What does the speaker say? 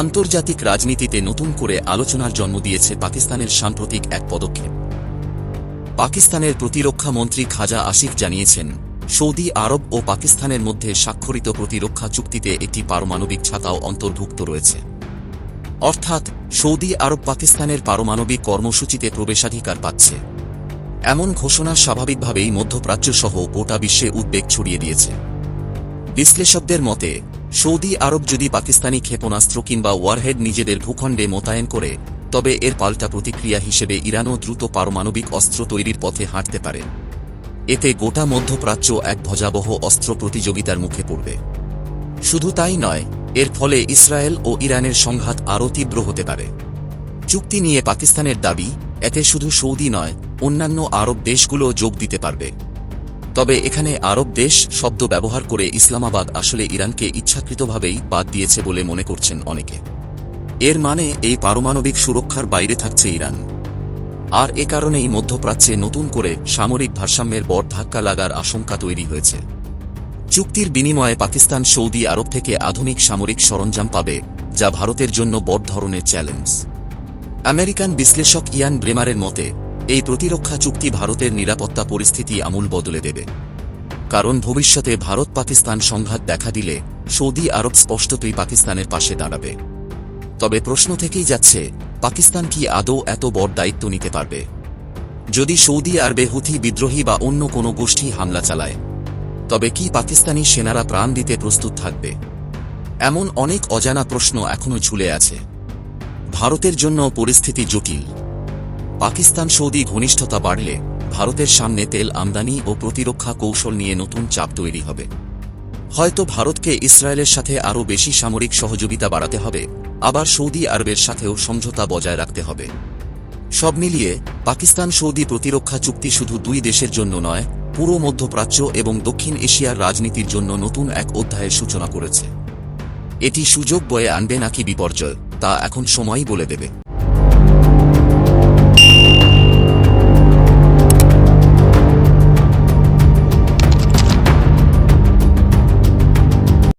আন্তর্জাতিক রাজনীতিতে নতুন করে আলোচনার জন্ম দিয়েছে পাকিস্তানের সাম্প্রতিক এক পদক্ষেপ। পাকিস্তানের প্রতিরক্ষা মন্ত্রী খাজা আসিফ জানিয়েছেন, সৌদি আরব ও পাকিস্তানের মধ্যে স্বাক্ষরিত প্রতিরক্ষা চুক্তিতে একটি পারমাণবিক ছাতাও অন্তর্ভুক্ত রয়েছে। অর্থাৎ, সৌদি আরব পাকিস্তানের পারমাণবিক কর্মসূচিতে প্রবেশাধিকার পাচ্ছে। এমন ঘোষণা স্বাভাবিকভাবেই মধ্যপ্রাচ্য সহ গোটা বিশ্বে উদ্বেগ ছড়িয়ে দিয়েছে। বিশ্লেষকদের মতে সৌদি আরব যদি পাকিস্তানি ক্ষেপণাস্ত্র কিংবা ওয়ারহেড নিজেদের ভূখণ্ডে মোতায়েন করে, তবে এর পাল্টা প্রতিক্রিয়া হিসেবে ইরানও দ্রুত পারমাণবিক অস্ত্র তৈরির পথে হাঁটতে পারে। এতে গোটা মধ্যপ্রাচ্য এক ভজাবহ অস্ত্র প্রতিযোগিতার মুখে পড়বে। শুধু তাই নয়, এর ফলে ইসরায়েল ও ইরানের সংঘাত আরও তীব্র হতে পারে। চুক্তি নিয়ে পাকিস্তানের দাবি, এতে শুধু সৌদি নয়, অন্যান্য আরব দেশগুলো যোগ দিতে পারবে। তবে এখানে আরব দেশ শব্দ ব্যবহার করে ইসলামাবাদ আসলে ইরানকে ইচ্ছাকৃতভাবেই বাদ দিয়েছে বলে মনে করছেন অনেকে। এর মানে এই পারমাণবিক সুরক্ষার বাইরে থাকছে ইরান। আর এ কারণেই মধ্যপ্রাচ্যে নতুন করে সামরিক ভারসাম্যের বড় ধাক্কা লাগার আশঙ্কা তৈরি হয়েছে। চুক্তির বিনিময়ে পাকিস্তান সৌদি আরব থেকে আধুনিক সামরিক সরঞ্জাম পাবে, যা ভারতের জন্য বড় ধরনের চ্যালেঞ্জ। আমেরিকান বিশ্লেষক ইয়ান ব্রেমারের মতে এই প্রতিরক্ষা চুক্তি ভারতের নিরাপত্তা পরিস্থিতি আমূল বদলে দেবে। কারণ ভবিষ্যতে ভারত পাকিস্তান সংঘাত দেখা দিলে সৌদি আরব স্পষ্টতই পাকিস্তানের পাশে দাঁড়াবে। তবে প্রশ্ন থেকেই যাচ্ছে, পাকিস্তান কি আদৌ এত বড় দায়িত্ব নিতে পারবে? যদি সৌদি আরবে হুথি বিদ্রোহী বা অন্য কোনো গোষ্ঠী হামলা চালায়, তবে কি পাকিস্তানি সেনারা প্রাণ দিতে প্রস্তুত থাকবে? এমন অনেক অজানা প্রশ্ন এখনও ঝুলে আছে। ভারতের জন্য পরিস্থিতি জটিল। পাকিস্তান সৌদি ঘনিষ্ঠতা বাড়লে ভারতের সামনে তেল আমদানি ও প্রতিরক্ষা কৌশল নিয়ে নতুন চাপ তৈরি হবে। হয়তো ভারতকে ইসরায়েলের সাথে আরও বেশি সামরিক সহযোগিতা বাড়াতে হবে, আবার সৌদি আরবের সাথেও সমঝোতা বজায় রাখতে হবে। সব মিলিয়ে পাকিস্তান সৌদি প্রতিরক্ষা চুক্তি শুধু দুই দেশের জন্য নয়, পুরো মধ্যপ্রাচ্য এবং দক্ষিণ এশিয়ার রাজনীতির জন্য নতুন এক অধ্যায়ের সূচনা করেছে। এটি সুযোগ বয়ে আনবে নাকি বিপর্যয়, তা এখন সময়ই বলে দেবে।